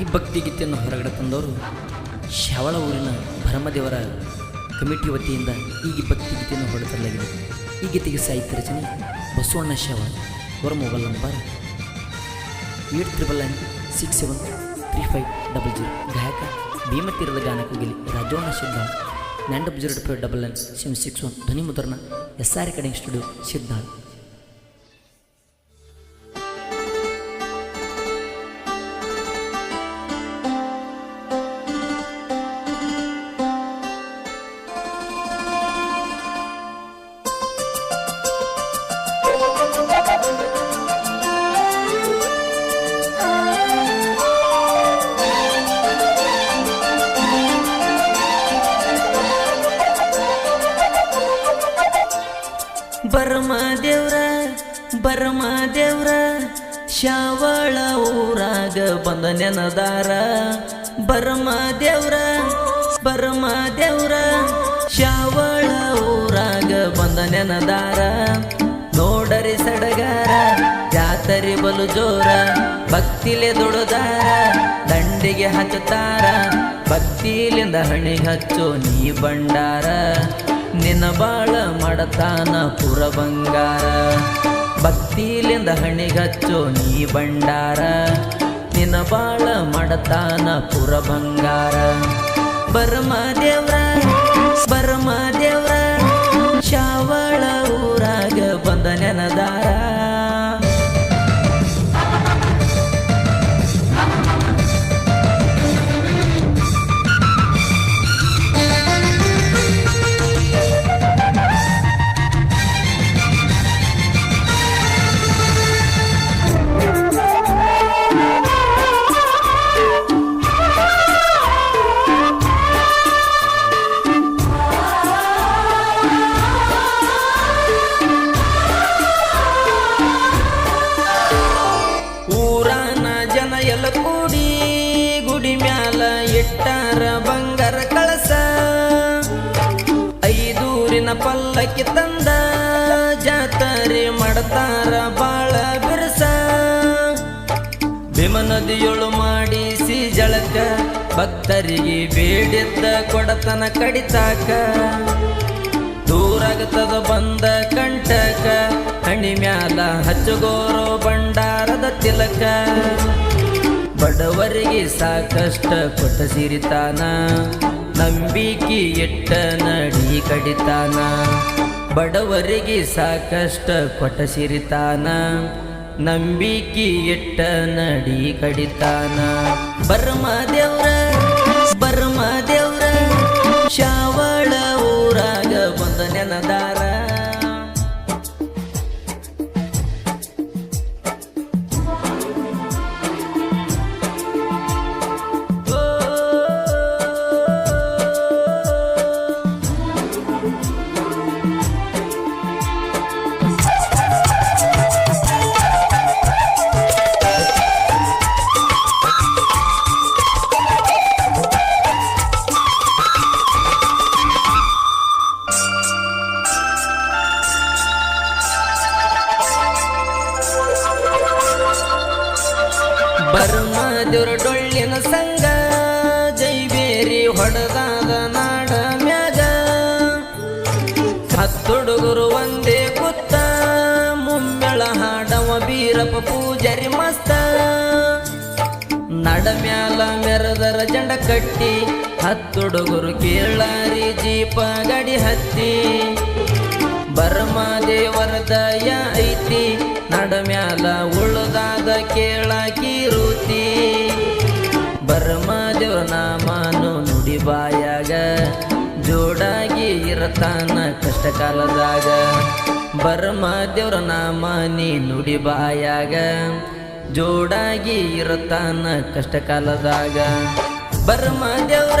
ಈ ಭಕ್ತಿ ಗೀತೆಯನ್ನು ಹೊರಗಡೆ ತಂದವರು ಶ್ಯಾವಳ ಊರಿನ ಭರಮದೇವರ ಕಮಿಟಿ ವತಿಯಿಂದ ಈ ಭಕ್ತಿ ಗೀತೆಯನ್ನು ಹೊರತರಲಾಗಿದೆ ಈ ಗೀತೆಗೆ ಸಾಹಿತ್ಯ ರಚನೆ ಬಸವಣ್ಣ ಶ್ಯಾವಳ ಅವರ mobile number eight triple nine, six seven, three five double zero. ಗಾಯಕ ಭೀಮತೀರದ ಗಾನ ಕೋಗಿಲಿ Rajavanna Siddhal nine double zero five double nine, seven six one ಧ್ವನಿ ಮುದ್ರಣ S recording studio Siddhal Barma ದೇವ್ರ ಬರ್ಮ ದೇವ್ರ, ಶಾವಳ ಊರಾಗ ಬಂದ ನೆನದಾರ. ಬರ್ಮ ದೇವ್ರ ಬರ್ಮ ದೇವ್ರ, ಶಾವಳ ಊರಾಗ ಬಂದ ನೆನದಾರ. ನೋಡರಿ ಸಡಗಾರ, ಜಾತರಿ ಬಲು ಜೋರ, ಭಕ್ತಿಲೆ ದುಡದಾರ, ದಂಡಿಗೆ ಹಚ್ಚುತ್ತಾರ. ಭಕ್ತಿಲಿಂದ ಹಣಿ ಹಚ್ಚು ನೀ ಬಂಡಾರ ನಿನ್ನ ಬಾಳ ಮಾಡತಾನ ಪುರ ಬಂಗಾರ ಭಕ್ತಿಲಿಂದ ಹಣಿಗಚ್ಚು ನೀ ಬಂಡಾರ ನಿನ್ನ ಬಾಳ ಮಾಡತಾನ ಪುರ ಬಂಗಾರ ಬರಮ ದೇವ್ರ, ಬರ್ಮ ಪಲ್ಲಕ್ಕಿ ತಂದ ಜಾತರೆ ಮಾಡ್ತಾರ ಬಾಳ ಬಿರ್ಸ. ನದಿಯೊಳು ಮಾಡಿಸಿ ಜಳಕ ಭಕ್ತರಿಗೆ ಬೇಡಿದ್ದ ಕೊಡತನ ಕಡಿತಾಕ. ದೂರಾಗತದ ಬಂದ ಕಂಟಕ, ಹಣಿ ಮ್ಯಾಲ ಹಚ್ಚಗೋರೋ ಭಂಡಾರದ ತಿಲಕ. ಬಡವರಿಗೆ ಸಾಕಷ್ಟ ಕೊಟ್ಟ ಸಿರಿತಾನ. ನಂಬಿಕೆ ಎಟ್ಟ ನಡಿ ಕಡಿತಾನ. ಬಡವರಿಗೆ ಸಾಕಷ್ಟ ಕೊಟ್ಟ ಸಿರಿತಾನ ನಂಬಿಕೆ ಎಟ್ಟ ನಡಿ ಕಡಿತಾನ. ಬರ್ಮ ದೇವ್ರ ಬರ್ಮ ದೇವ್ರ, ಶಾವಳ ಊರಾಗ ಬಂದ ನೆನದಾರ ಬರ್ಮ ದೇವ್ರ ಡೊಳ್ಳಿನ ಸಂಗ ಜೈಬೇರಿ ಹೊಡೆದಾದ ನಾಡ ಮ್ಯಾಗ. ಹತ್ತುಡುಗರು ಒಂದೇ ಕುತ್ತ, ಮುಮ್ಮೆಳ ಹಾಡವ ಬೀರಪ್ಪ ಪೂಜಾರಿ ಮಸ್ತ. ನಡ ಮ್ಯಾಲ ಮೆರದರ ಜಂಡ ಕಟ್ಟಿ, ಹತ್ತುಡುಗರು ಕೇಳಾರಿ ಜೀಪ ಗಡಿ ಹತ್ತಿ. ಬರ್ಮ ದೇವರ ದಯ ಐತಿ, ನಡಮ್ಯಾಲ ಉಳ್ದಾದ ಕೇಳಾಕಿ ರುತಿ. ದೇವ್ರ ನಾಮನು ನುಡಿ ಬಾಯಾಗ, ಜೋಡಾಗಿ ಇರತಾನ ಕಷ್ಟ ಕಾಲದಾಗ ಬರ್ಮ ದೇವ್ರ ನಾಮ ನೀ ನುಡಿ ಬಾಯಾಗ, ಜೋಡಾಗಿ ಇರತಾನ ಕಷ್ಟ ಕಾಲದಾಗ ಬರ್ಮ ದೇವ್ರ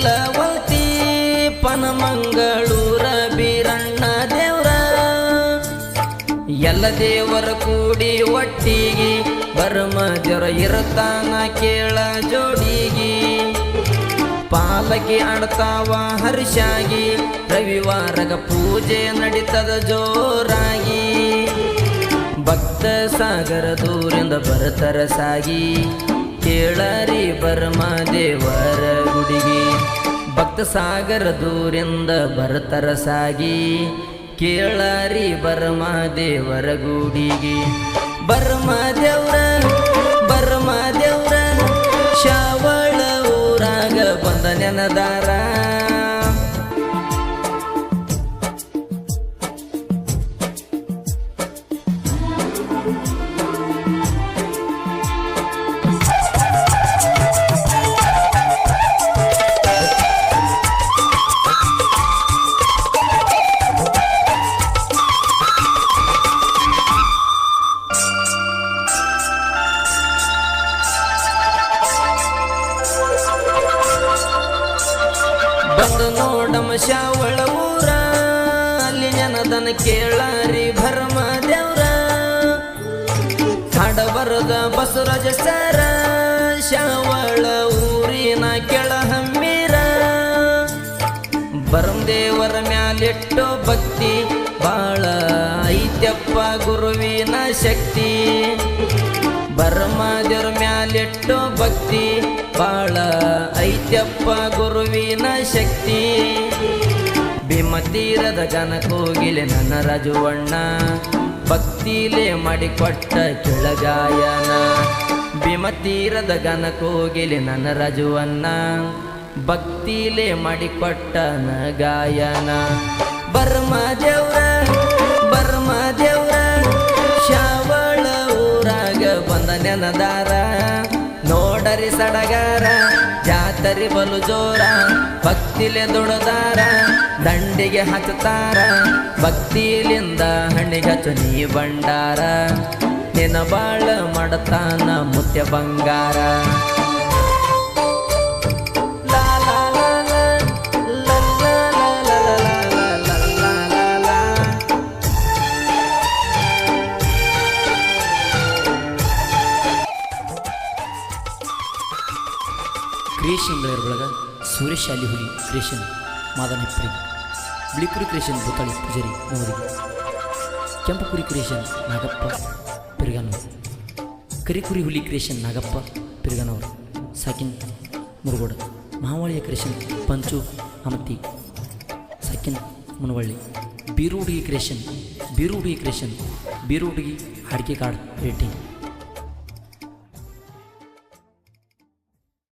ನೀಲವಂತಿ ಪನಮಂಗಳೂರ ಬೀರಣ್ಣ ದೇವರ. ಎಲ್ಲ ದೇವರ ಕೂಡಿ ಒಟ್ಟಿಗೆ ಬರ್ಮ ಜ್ವರ ಇರತಾನ ಕೇಳ ಜೋಡಿಗಿ. ಪಾಲಕಿ ಆಡ್ತಾವ ಹರ್ಷಾಗಿ, ರವಿವಾರಗ ಪೂಜೆ ನಡೀತದ ಜೋರಾಗಿ. ಭಕ್ತ ಸಾಗರ ದೂರಿಂದ ಬರತರ ಸಾಗಿ ಕೇಳರಿ ಬರ್ಮ ದೇವರ ಗುಡಿಗೆ. ಭಕ್ತ ಸಾಗರ ದೂರಿಂದ ಬರತರ ಸಾಗಿ ಕೇಳರಿ ಬರ್ಮ ದೇವರ ಗುಡಿಗೆ. ಬರ್ಮ ದೇವ್ರ ಬರ್ಮ ದೇವ್ರ ಶಾವಳ ಊರಾಗ ಬಂದ ನೆನದಾರ. ಸರ ಶಾವಳ ಊರಿನ ಕೆಳ ಹಮ್ಮೀರ. ಬರಂದೇವರ ದೇವರ ಮ್ಯಾಲಿಟ್ಟೋ ಭಕ್ತಿ ಬಾಳ ಐತ್ಯಪ್ಪ ಗುರುವಿನ ಶಕ್ತಿ. ಬರಮಾದರ ಮ್ಯಾಲಿಟ್ಟು ಭಕ್ತಿ ಬಾಳ ಐತ್ಯಪ್ಪ ಗುರುವಿನ ಶಕ್ತಿ. ಭೀಮತೀರದ ಜನಕೋಗಿಲೆ ನನ್ನ ರಾಜುವಣ್ಣ, ಭಕ್ತಿಲೇ ಮಾಡಿಕೊಟ್ಟ ಕೆಳಗಾಯನ. ಭೀಮತೀರದ ಗನಕೋಗಿಲೆ ನನ್ನ ರಜುವನ್ನ. ಭಕ್ತಿಲೇ ಮಾಡಿಕೊಟ್ಟನ ಗಾಯನ. ಬರ್ಮ ದೇವ್ರ ಬರ್ಮ ದೇವ್ರ, ಶಾವಳ ಊರಾಗ ಬಂದ ನೆನದಾರ. ನೋಡರಿ ಸಡಗಾರ, ಜಾತರಿ ಬಲು ಜೋರ, ಭಕ್ತಿಲೆ ದುಡದಾರ, ದಂಡಿಗೆ ಹಚ್ಚತಾರ ಭಕ್ತಿಲಿಂದ ಹಣ್ಣಿಗೆ ಹಚ್ಚು ನೀ ಬಂಡಾರ ಧನ ಬಾಳ ಮಾಡತಾನ ಮುತ್ಯ ಬಂಗಾರ ಕ್ರಿಯೇಷನ್ಗಳರ ಒಳಗ ಸೂರ್ಯಶಾಲಿ ಹುಲಿ ಕ್ರಿಯೇಷನ್ ಮಾದನ ಪ್ರೇಮ್ ಬಿಳಿಕುರಿ ಕ್ರಿಯೇಷನ್ ಭೂತಾಳಿ ಪೂಜಾರಿ ನವರಿಗೆ ಕೆಂಪುಕುರಿ ಕ್ರಿಯೇಷನ್ ನಾಗಪ್ಪ ಪೆರಿಗಾನೂರು ಕರಿಕುರಿ ಹುಲಿ ಕ್ರಿಯೇಷನ್ ನಾಗಪ್ಪ ಪೆರಿಗಾನವರು. ಸಾಕಿನ್ ಮುರುಗೋಡ. ಮಾವಳಿಯ ಕ್ರಿಯೇಷನ್ ಪಂಚು ಅಮತಿ. ಸಾಕಿನ್ ಮುನವಳ್ಳಿ. ಬೀರು ಹುಡುಗಿ ಕ್ರಿಯೇಷನ್ ಬೀರು ಹುಡುಗಿ ಕ್ರಿಯೇಷನ್ ಬೀರು ಹುಡುಗಿ ಅಡಿಕೆ ಕಾಡ್ ರೇಟಿಂಗ್